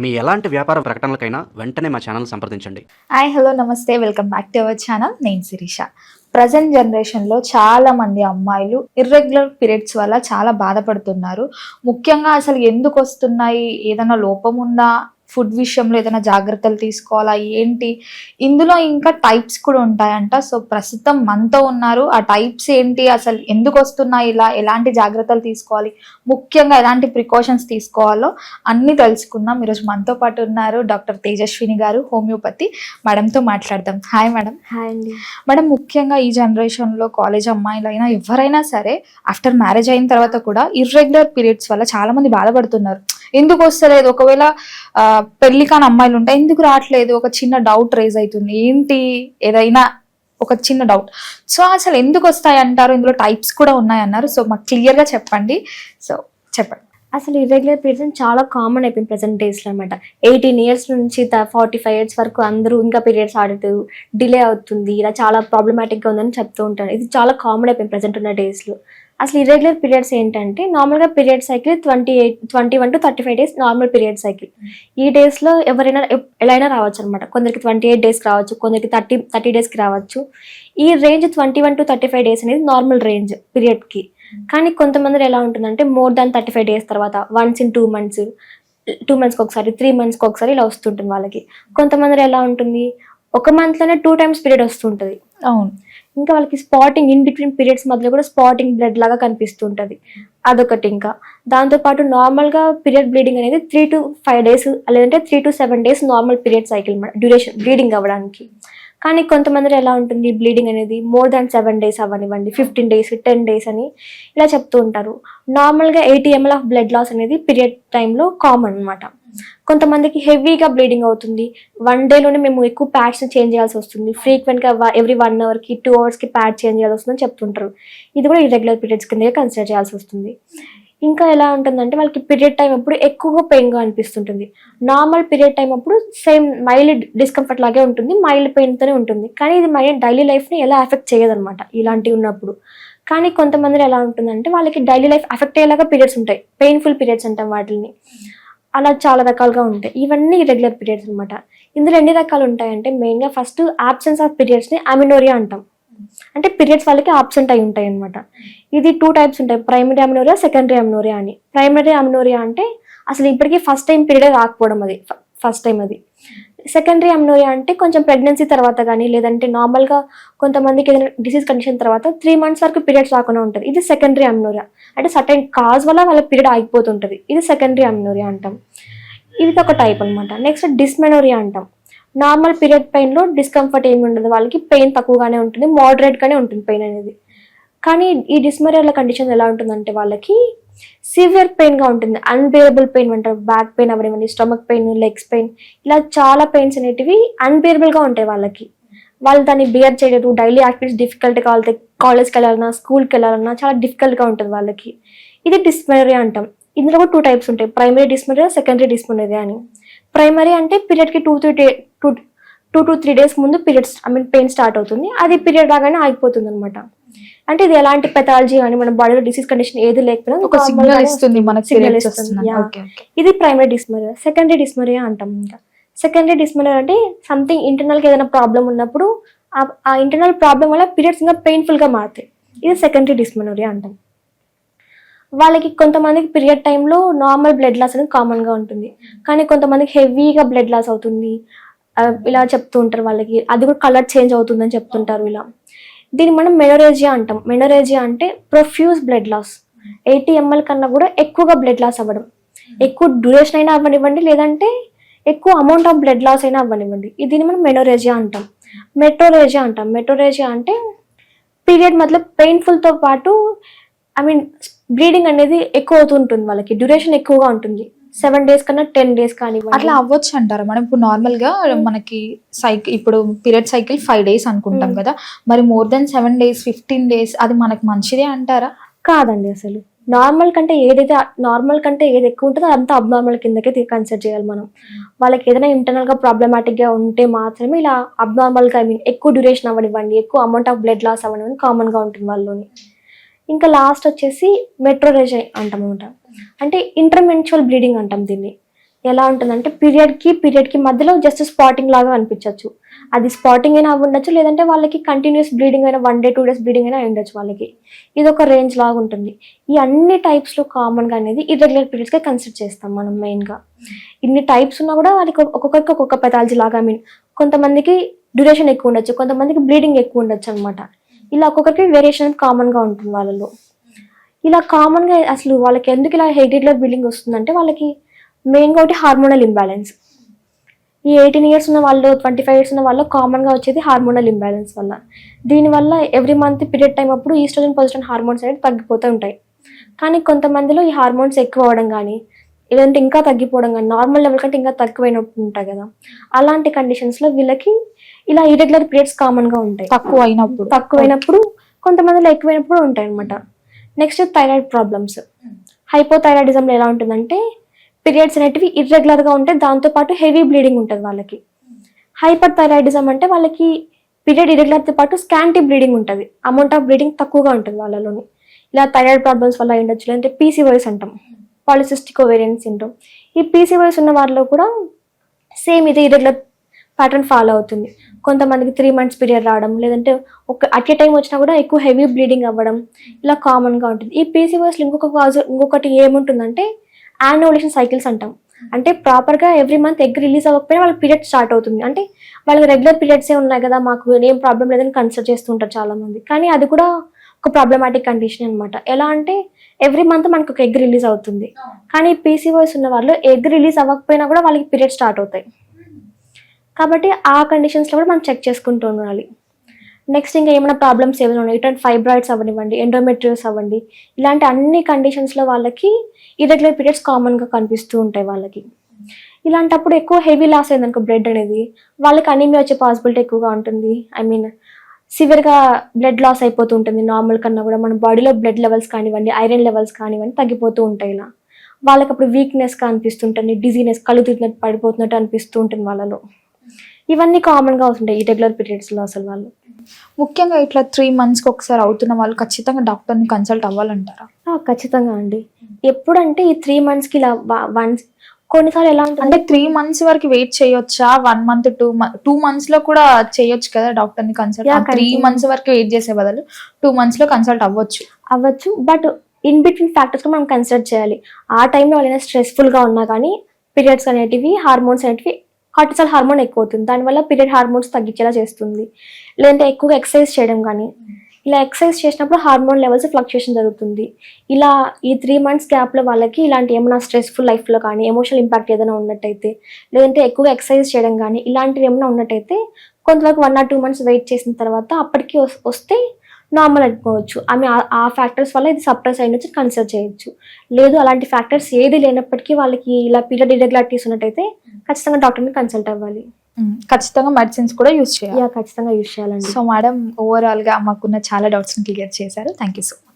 మీ ఎలాంటి వ్యాపార ప్రకటనలకైనా వెంటనే మా ఛానల్ సంప్రదించండి. హాయ్ హలో నమస్తే welcome back to our channel నేను శిరీష. ప్రజెంట్ జనరేషన్లో చాలా మంది అమ్మాయిలు ఇర్రెగ్యులర్ పీరియడ్స్ వల్ల చాలా బాధపడుతున్నారు. ముఖ్యంగా అసలు ఎందుకు వస్తున్నాయి? ఏదైనా లోపం ఉందా? ఫుడ్ విషయంలో ఏదైనా జాగ్రత్తలు తీసుకోవాలా ఏంటి? ఇందులో ఇంకా టైప్స్ కూడా ఉంటాయంట. సో ప్రస్తుతం మనతో ఉన్నారు. ఆ టైప్స్ ఏంటి? అసలు ఎందుకు వస్తున్నాయి? ఇలా ఎలాంటి జాగ్రత్తలు తీసుకోవాలి? ముఖ్యంగా ఎలాంటి ప్రికాషన్స్ తీసుకోవాలో అన్ని తెలుసుకుందాం. ఈరోజు మనతో పాటు ఉన్నారు డాక్టర్ తేజస్విని గారు హోమియోపతి. మేడంతో మాట్లాడదాం. Hi madam. హాయ్ అండి. మేడం ముఖ్యంగా ఈ జనరేషన్లో కాలేజ్ అమ్మాయిలైనా ఎవరైనా సరే ఆఫ్టర్ మ్యారేజ్ అయిన తర్వాత కూడా ఇర్రెగ్యులర్ పీరియడ్స్ వల్ల చాలా మంది బాధపడుతున్నారు. ఎందుకు వస్తలేదు? ఒకవేళ పెళ్ళి కాని అమ్మాయిలు ఉంటాయి ఎందుకు రావట్లేదు? ఒక చిన్న డౌట్ రేజ్ అవుతుంది. ఏంటి? ఏదైనా ఒక చిన్న డౌట్ సో అసలు ఎందుకు వస్తాయి అంటారు? ఇందులో టైప్స్ కూడా ఉన్నాయి అన్నారు. సో మాకు క్లియర్గా చెప్పండి. సో చెప్పండి. అసలు ఇర్రెగ్యులర్ పీరియడ్స్ చాలా కామన్ అయిపోయింది ప్రెసెంట్ డేస్లో అనమాట ఎయిటీన్ ఇయర్స్ నుంచి ఫార్టీ ఫైవ్ ఇయర్స్ వరకు అందరూ ఇంకా పీరియడ్స్ ఆడదు డిలే అవుతుంది. ఇలా చాలా ప్రాబ్లమాటిక్గా ఉందని చెప్తూ ఉంటారు. ఇది చాలా కామన్ అయిపోయింది ప్రెసెంట్ ఉన్న డేస్లో అసలు ఇర్రెగ్యులర్ పీరియడ్స్ ఏంటంటే నార్మల్గా period cycle twenty eight twenty one to thirty five days normal period cycle ఈ డేస్లో ఎవరైనా ఎలా అయినా రావచ్చు అనమాట కొందరికి ట్వంటీ ఎయిట్ డేస్కి రావచ్చు కొందరికి థర్టీ థర్టీ డేస్కి రావచ్చు. ఈ range twenty one to thirty five days అనేది నార్మల్ రేంజ్ పీరియడ్కి కానీ కొంతమంది ఎలా ఉంటుందంటే more than thirty five days తర్వాత once in two months two మంత్స్కి ఒకసారి త్రీ మంత్స్కి ఒకసారి ఇలా వస్తుంటుంది వాళ్ళకి. కొంతమంది ఎలా ఉంటుంది ఒక మంత్లోనే టూ టైమ్స్ పీరియడ్ వస్తుంటుంది. అవును. ఇంకా వాళ్ళకి స్పాటింగ్ ఇన్ బిట్వీన్ పీరియడ్స్ మధ్యలో కూడా స్పాటింగ్ బ్లడ్ లాగా కనిపిస్తుంటుంది. అదొకటి ఇంకా. దాంతోపాటు నార్మల్గా పీరియడ్ బ్లీడింగ్ అనేది త్రీ టు ఫైవ్ డేస్ లేదంటే three to seven days normal period cycle duration bleeding అవ్వడానికి. కానీ కొంతమంది ఎలా ఉంటుంది బ్లీడింగ్ అనేది? మోర్ దాన్ సెవెన్ డేస్ అవ్వనివ్వండి ఫిఫ్టీన్ డేస్ టెన్ డేస్ అని ఇలా చెప్తూ ఉంటారు. నార్మల్గా eighty ML of blood loss అనేది పీరియడ్ టైంలో కామన్ అన్నమాట. కొంతమందికి హెవీగా బ్లీడింగ్ అవుతుంది. వన్ డేలోనే మేము ఎక్కువ ప్యాడ్స్ చేంజ్ చేయాల్సి వస్తుంది. ఫ్రీక్వెంట్గా ఎవ్రీ వన్ అవర్కి టూ అవర్స్కి ప్యాడ్ చేంజ్ చేయాల్సి వస్తుందని చెప్తుంటారు. ఇది కూడా ఇర్రెగ్యులర్ పీరియడ్స్ కింద కన్సిడర్ చేయాల్సి వస్తుంది. ఇంకా ఎలా ఉంటుందంటే వాళ్ళకి పీరియడ్ టైం అప్పుడు ఎక్కువగా పెయిన్గా అనిపిస్తుంటుంది. నార్మల్ పీరియడ్ టైం అప్పుడు సేమ్ మైల్డ్ డిస్కంఫర్ట్ లాగే ఉంటుంది మైల్డ్ పెయిన్తోనే ఉంటుంది. కానీ ఇది మైండ్ డైలీ లైఫ్ని ఎలా ఎఫెక్ట్ చేయదనమాట ఇలాంటివి ఉన్నప్పుడు. కానీ కొంతమంది ఎలా ఉంటుందంటే వాళ్ళకి డైలీ లైఫ్ ఎఫెక్ట్ అయ్యేలాగా పీరియడ్స్ ఉంటాయి. పెయిన్ఫుల్ పీరియడ్స్ అంటాం వాటిని అలా చాలా రకాలుగా ఉంటాయి. ఇవన్నీ రెగ్యులర్ పీరియడ్స్ అనమాట ఇందులో ఎన్ని రకాలు ఉంటాయంటే మెయిన్గా ఫస్ట్ ఆబ్సెన్స్ ఆఫ్ పీరియడ్స్ని అమినోరియా అంటాం. అంటే పీరియడ్స్ వాళ్ళకి ఆబ్సెంట్ అయి ఉంటాయి అనమాట ఇది టూ టైప్స్ ఉంటాయి. ప్రైమరీ అమినోరియా సెకండరీ అమినోరియా అని. ప్రైమరీ అమినోరియా అంటే అసలు ఇప్పటికీ ఫస్ట్ టైం పీరియడ్ రాకపోవడం అది. ఫస్ట్ టైం అది. సెకండరీ అమ్నోరియా అంటే కొంచెం ప్రెగ్నెన్సీ తర్వాత కానీ లేదంటే నార్మల్గా కొంతమందికి ఏదైనా డిసీజ్ కండిషన్ తర్వాత త్రీ మంత్స్ వరకు పీరియడ్స్ రాకుండా ఉంటుంది. ఇది సెకండరీ అమ్నోరియా అంటే సర్టైన్ కాజ్ వల్ల వాళ్ళ పీరియడ్ ఆగిపోతుంటుంది. ఇది సెకండరీ అమ్నోరియా అంటాం. ఇది ఒక టైప్ అనమాట నెక్స్ట్ డిస్మెనోరియా అంటాం. నార్మల్ పీరియడ్ పెయిన్లో డిస్కంఫర్ట్ ఏమి ఉండదు. వాళ్ళకి పెయిన్ తక్కువగానే ఉంటుంది మోడరేట్గానే ఉంటుంది పెయిన్ అనేది. కానీ ఈ డిస్మెరియర్ల కండిషన్ ఎలా ఉంటుందంటే వాళ్ళకి సివియర్ పెయిన్గా ఉంటుంది. అన్బేరబుల్ పెయిన్ అంటారు. బ్యాక్ పెయిన్ అవనివ్వండి స్టమక్ పెయిన్ లెగ్స్ పెయిన్ ఇలా చాలా పెయిన్స్ అనేటివి అన్బేరబుల్గా ఉంటాయి వాళ్ళకి. వాళ్ళు దాన్ని బియర్ చేయలేరు డైలీ యాక్టివిటీస్ డిఫికల్ట్గా వాళ్ళకి కాలేజ్కి వెళ్ళాలన్నా స్కూల్కి వెళ్ళాలన్నా చాలా డిఫికల్ట్గా ఉంటుంది వాళ్ళకి. ఇది డిస్మెనరీ అంటాం. ఇందులో కూడా టూ టైప్స్ ఉంటాయి. ప్రైమరీ డిస్మెనరీ సెకండరీ డిస్మెనరీ అని. ప్రైమరీ అంటే పీరియడ్కి two three day two two to three days ముందు periods I mean pain start అవుతుంది. అది పీరియడ్ రాగానే ఆగిపోతుంది అనమాట అంటే ఇది ఎలాంటి పెథాలజీ కానీ మన బాడీలో డిసీజ్ కండిషన్ ఏది లేకపోయినా ఒక సిగ్నల్ ఇస్తుంది మనకు ఇది ప్రైమరీ డిస్మరియా సెకండరీ డిస్మరియా అంటాం ఇంకా. సెకండరీ డిస్మరియా అంటే సంథింగ్ ఇంటర్నల్గా ఏదైనా ప్రాబ్లం ఉన్నప్పుడు ఆ- ఇంటర్నల్ ప్రాబ్లం వల్ల పీరియడ్స్ ఇంకా పెయిన్ఫుల్గా మారుతాయి. ఇది సెకండరీ డిస్మనోరియా అంటాం. వాళ్ళకి కొంతమందికి పీరియడ్ టైంలో నార్మల్ బ్లడ్ లాస్ అనేది కామన్గా ఉంటుంది. కానీ కొంతమందికి హెవీగా బ్లడ్ లాస్ అవుతుంది. ఇలా చెప్తూ ఉంటారు వాళ్ళకి. అది కూడా కలర్ చేంజ్ అవుతుందని చెప్తుంటారు ఇలా. దీన్ని మనం మెనోరేజియా అంటాం. మెనోరేజియా అంటే profuse blood loss eighty ML కన్నా కూడా ఎక్కువగా బ్లడ్ లాస్ అవ్వడం. ఎక్కువ డ్యూరేషన్ అయినా అవ్వనివ్వండి లేదంటే ఎక్కువ అమౌంట్ ఆఫ్ బ్లడ్ లాస్ అయినా అవ్వనివ్వండి. దీన్ని మనం మెనోరేజియా అంటాం. మెట్రోరేజియా అంటాం. మెట్రోరేజియా అంటే పీరియడ్ మతలబ్ పెయిన్ఫుల్తో పాటు ఐ మీన్ బ్లీడింగ్ అనేది ఎక్కువ అవుతుంటుంది వాళ్ళకి. డ్యూరేషన్ ఎక్కువగా ఉంటుంది. సెవెన్ డేస్ కన్నా టెన్ డేస్ కానివ్వండి. అట్లా అవ్వచ్చు అంటారా. మనం ఇప్పుడు నార్మల్గా మనకి సైకిల్ ఇప్పుడు పీరియడ్ సైకిల్ ఫైవ్ డేస్ అనుకుంటాం Hmm. కదా. మరి more than seven days fifteen days అది మనకి మంచిదే అంటారా? కాదండి అసలు. నార్మల్ కంటే ఏదైతే నార్మల్ కంటే ఏది ఎక్కువ ఉంటుందో అంత అబ్నార్మల్ కిందకే కన్సిడర్ చేయాలి మనం. వాళ్ళకి ఏదైనా ఇంటర్నల్గా problematic గా ఉంటే మాత్రమే ఇలా అబ్నార్మల్గా ఐ మీన్ ఎక్కువ డ్యూరేషన్ అవ్వనివ్వండి ఎక్కువ అమౌంట్ ఆఫ్ బ్లడ్ లాస్ అవ్వనివ్వండి కామన్గా ఉంటుంది వాళ్ళలోని. ఇంకా లాస్ట్ వచ్చేసి మెట్రోరేజ్ అంటాం అనమాట అంటే ఇంటర్మెన్చువల్ బ్లీడింగ్ అంటాం దీన్ని. ఎలా ఉంటుందంటే పీరియడ్కి పీరియడ్కి మధ్యలో జస్ట్ స్పాటింగ్ లాగా అనిపించవచ్చు అది స్పాటింగ్ అయినా ఉండొచ్చు లేదంటే వాళ్ళకి కంటిన్యూస్ బ్లీడింగ్ అయినా one day two days bleeding అయినా ఉండొచ్చు వాళ్ళకి. ఇది ఒక రేంజ్ లాగా ఉంటుంది. ఈ అన్ని టైప్స్లో కామన్గా అనేది ఇర్రెగ్యులర్ పీరియడ్స్గా కన్సిడర్ చేస్తాం మనం మెయిన్గా ఇన్ని టైప్స్ ఉన్నా కూడా వాళ్ళకి ఒక్కొక్కరికి ఒక్కొక్క పెథాలజీ లాగా ఐ మీన్ కొంతమందికి డ్యూరేషన్ ఎక్కువ ఉండొచ్చు కొంతమందికి బ్లీడింగ్ ఎక్కువ ఉండొచ్చు అనమాట ఇలా ఒక్కొక్కరికి వేరియేషన్ కామన్గా ఉంటుంది వాళ్ళలో. ఇలా కామన్గా అసలు వాళ్ళకి ఎందుకు ఇలా హెరిడిలర్ బిల్డింగ్ వస్తుందంటే వాళ్ళకి మెయిన్గా ఒకటి హార్మోనల్ ఇంబ్యాలెన్స్ ఈ ఎయిటీన్ ఇయర్స్ ఉన్న వాళ్ళు ట్వంటీ ఫైవ్ ఇయర్స్ ఉన్న వాళ్ళు కామన్గా వచ్చేది హార్మోనల్ ఇంబ్యాలెన్స్ వల్ల. దీనివల్ల ఎవ్రీ మంత్ పీరియడ్ టైం అప్పుడు ఈస్ట్రోజన్ పొజిషన్ హార్మోన్స్ అనేది తగ్గిపోతూ ఉంటాయి. కానీ కొంతమందిలో ఈ హార్మోన్స్ ఎక్కువ అవడం కానీ లేదంటే ఇంకా తగ్గిపోవడం కానీ నార్మల్ లెవెల్ కంటే ఇంకా తక్కువైనప్పుడు ఉంటాయి కదా. అలాంటి కండిషన్స్లో వీళ్ళకి ఇలా ఇరెగ్యులర్ పీరియడ్స్ కామన్గా ఉంటాయి. తక్కువ అయినప్పుడు తక్కువైనప్పుడు కొంతమందిలో ఎక్కువైనప్పుడు ఉంటాయి అనమాట నెక్స్ట్ థైరాయిడ్ ప్రాబ్లమ్స్ హైపోథైరాయిడిజంలో ఎలా ఉంటుందంటే పీరియడ్స్ అనేటివి ఇర్రెగ్యులర్గా ఉంటే దాంతోపాటు హెవీ బ్లీడింగ్ ఉంటుంది వాళ్ళకి. హైపర్ థైరాయిడిజం అంటే వాళ్ళకి పీరియడ్ ఇరెగ్యులర్తో పాటు స్కాంటీ బ్లీడింగ్ ఉంటుంది. అమౌంట్ ఆఫ్ బ్లీడింగ్ తక్కువగా ఉంటుంది వాళ్ళలోని. ఇలా థైరాయిడ్ ప్రాబ్లమ్స్ వల్ల ఉండొచ్చు లేదంటే పీసీవైస్ అంటాం. పాలిసిస్టిక్ ఓవేరియన్ సిండ్రోమ్ ఈ పీసీఓఎస్ ఉన్న వారిలో కూడా సేమ్ ఇది ఇరెగ్యులర్ ప్యాటర్న్ ఫాలో అవుతుంది. కొంతమందికి త్రీ మంత్స్ పీరియడ్ రావడం లేదంటే ఒక అట్ ఏ టైం వచ్చినా కూడా ఎక్కువ హెవీ బ్లీడింగ్ అవ్వడం ఇలా కామన్గా ఉంటుంది. ఈ పీసీఓఎస్లో ఇంకొక కాజు ఇంకొకటి ఏముంటుందంటే యాన్యువలేషన్ సైకిల్స్ అంటాం. అంటే ప్రాపర్గా ఎవ్రీ మంత్ ఎగ్ రిలీజ్ అవ్వకపోయినా వాళ్ళ పీరియడ్ స్టార్ట్ అవుతుంది. అంటే వాళ్ళకి రెగ్యులర్ పీరియడ్సే ఉన్నాయి కదా మాకు ఏం ప్రాబ్లం లేదని కన్సిడర్ చేస్తుంటారు చాలామంది. కానీ అది కూడా ఒక ప్రాబ్లమాటిక్ కండిషన్ అనమాట ఎలా అంటే ఎవ్రీ మంత్ మనకు ఒక ఎగ్ రిలీజ్ అవుతుంది. కానీ పీసీఓఎస్ ఉన్న వాళ్ళు ఎగ్ రిలీజ్ అవ్వకపోయినా కూడా వాళ్ళకి పీరియడ్ స్టార్ట్ అవుతాయి. కాబట్టి ఆ కండిషన్స్లో కూడా మనం చెక్ చేసుకుంటూ ఉండాలి. నెక్స్ట్ ఇంకా ఏమైనా ప్రాబ్లమ్స్ ఏమైనా ఉన్నాయి? ఇటువంటి ఫైబ్రాయిడ్స్ అవ్వనివ్వండి ఎండోమెట్రియల్స్ అవ్వండి ఇలాంటి అన్ని కండిషన్స్లో వాళ్ళకి ఇరెగ్యులర్ పీరియడ్స్ కామన్గా కనిపిస్తూ ఉంటాయి వాళ్ళకి. ఇలాంటప్పుడు ఎక్కువ హెవీ లాస్ అయింది అనుకో బ్లడ్ అనేది వాళ్ళకి అనీమియా వచ్చే పాసిబిలిటీ ఎక్కువగా ఉంటుంది. ఐ మీన్ సివియర్గా బ్లడ్ లాస్ అయిపోతూ ఉంటుంది. నార్మల్ కన్నా కూడా మన బాడీలో బ్లడ్ లెవెల్స్ కానివ్వండి ఐరన్ లెవెల్స్ కానివ్వండి తగ్గిపోతూ ఉంటాయి ఇలా. వాళ్ళకి అప్పుడు వీక్నెస్గా అనిపిస్తుంటుంది డిజీనెస్ కళ్ళు తిరిగినట్టు పడిపోతున్నట్టు అనిపిస్తూ ఉంటుంది వాళ్ళలో. ఇవన్నీ కామన్గా వస్తుంటాయి ఈ రెగ్యులర్ పీరియడ్స్లో అసలు వాళ్ళు. ముఖ్యంగా ఇట్లా త్రీ మంత్స్కి ఒకసారి అవుతున్న వాళ్ళు ఖచ్చితంగా డాక్టర్ని కన్సల్ట్ అవ్వాలంటారా? ఖచ్చితంగా అండి. ఎప్పుడంటే ఈ త్రీ మంత్స్కి ఇలా వన్స్ కొన్నిసార్లు ఎలా ఉంటుంది? అంటే త్రీ మంత్స్ వరకు వెయిట్ చేయొచ్చా? వన్ మంత్ టూ టూ మంత్స్లో కూడా చేయొచ్చు కదా డాక్టర్ని కన్సల్ట్ త్రీ. మంత్స్ వరకు వెయిట్ చేసే బదులు టూ మంత్స్లో కన్సల్ట్ అవ్వచ్చు. అవ్వచ్చు. బట్ ఇన్ బిట్వీన్ ఫ్యాక్టర్స్ మనం కన్సిడర్ చేయాలి. ఆ టైంలో వాళ్ళైనా స్ట్రెస్ఫుల్గా ఉన్నా కానీ పీరియడ్స్ అనేటివి హార్మోన్స్ అనేటివి కార్టిసల్ హార్మోన్ ఎక్కువ అవుతుంది. దానివల్ల పీరియడ్ హార్మోన్స్ తగ్గించేలా చేస్తుంది. లేదంటే ఎక్కువగా ఎక్సర్సైజ్ చేయడం కానీ ఇలా ఎక్సర్సైజ్ చేసినప్పుడు హార్మోన్ లెవెల్స్ ఫ్లక్చుయేషన్ జరుగుతుంది. ఇలా ఈ త్రీ మంత్స్ గ్యాప్లో వాళ్ళకి ఇలాంటి ఏమైనా స్ట్రెస్ఫుల్ లైఫ్లో కానీ ఎమోషనల్ ఇంపాక్ట్ ఏదైనా ఉన్నట్టయితే లేదంటే ఎక్కువగా ఎక్సర్సైజ్ చేయడం కానీ ఇలాంటివి ఏమైనా ఉన్నట్టయితే కొంతవరకు one or two months wait చేసిన తర్వాత అప్పటికి వస్తే నార్మల్ అనుకోవచ్చు ఆమె ఆ- ఫ్యాక్టర్స్ వల్ల ఇది సప్రెస్ అయినొచ్చి కన్సిడర్ చేయొచ్చు. లేదు అలాంటి ఫ్యాక్టర్స్ ఏది లేనప్పటికీ వాళ్ళకి ఇలా పీరియడ్ ఇరెగ్యులారిటీస్ ఉన్నట్టయితే ఖచ్చితంగా డాక్టర్ని కన్సల్ట్ అవ్వాలి. ఖచ్చితంగా మెడిసిన్స్ కూడా యూస్ చేయాలి. యా ఖచ్చితంగా యూజ్ చేయాలండి. సో మేడం ఓవరాల్గా మాకున్న చాలా డౌట్స్ క్లియర్ చేశారు. Thank you so much